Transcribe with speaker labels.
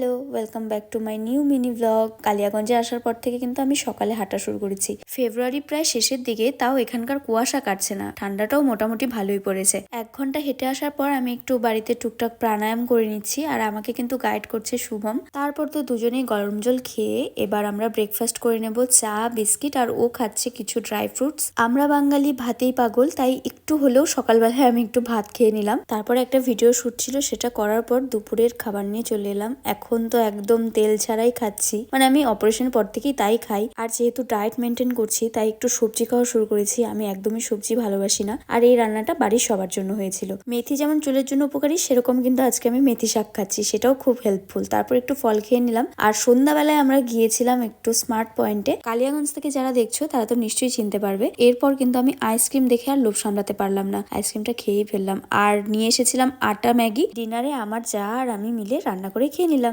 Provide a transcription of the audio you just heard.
Speaker 1: Hello Welcome back to my new mini blog কালিয়াগঞ্জে আসার পর থেকে কিন্তু আমি সকালে হাঁটা শুরু করেছি। ফেব্রুয়ারি প্রায় শেষের দিকে, তাও এখানকার কুয়াশা কাটছে না। ঠান্ডাটাও মোটামুটি ভালোই পড়েছে। এক ঘণ্টা হেঁটে আসার পর আমি একটু বাড়িতে টুকটাক প্রাণায়াম করে নিচ্ছি আর আমাকে কিন্তু গাইড করছে শুভম। তারপর তো দুজনেই গরম জল খেয়ে এবার আমরা ব্রেকফাস্ট করে নেব চা, বিস্কিট আর ও খাচ্ছে কিছু ড্রাই ফ্রুটস আমরা বাঙালি ভাতেই পাগল, তাই একটু হলেও সকালবেলায় আমি একটু ভাত খেয়ে নিলাম। তারপর একটা ভিডিও শুট ছিল, সেটা করার পর দুপুরের খাবার নিয়ে চলে এলাম। এখন তো একদম তেল ছাড়াই খাচ্ছি। মানে আমি অপারেশনের পর থেকেই তাই খাই। আর যেহেতু ডায়েট মেনটেন করছি, তাই একটু সবজি খাওয়া শুরু করেছি। আমি একদমই সবজি ভালোবাসি না। আর এই রান্নাটা বাড়ির সবার জন্য হয়েছিল। মেথি যেমন চুলের জন্য উপকারী, সেরকম কিন্তু আজকে আমি মেথি শাক খাচ্ছি। সেটাও খুব হেল্পফুল তারপর একটু ফল খেয়ে নিলাম। আর সন্ধ্যাবেলায় আমরা গিয়েছিলাম একটু স্মার্ট পয়েন্টে কালিয়াগঞ্জ থেকে যারা দেখছ, তারা তো নিশ্চয়ই চিনতে পারবে। এরপর কিন্তু আমি আইসক্রিম দেখে আর লোভ সামলাতে পারলাম না। আইসক্রিমটা খেয়েই ফেললাম। আর নিয়ে এসেছিলাম আটা ম্যাগি। ডিনারে আমার যা আর আমি মিলে রান্না করে খেয়ে নিলাম।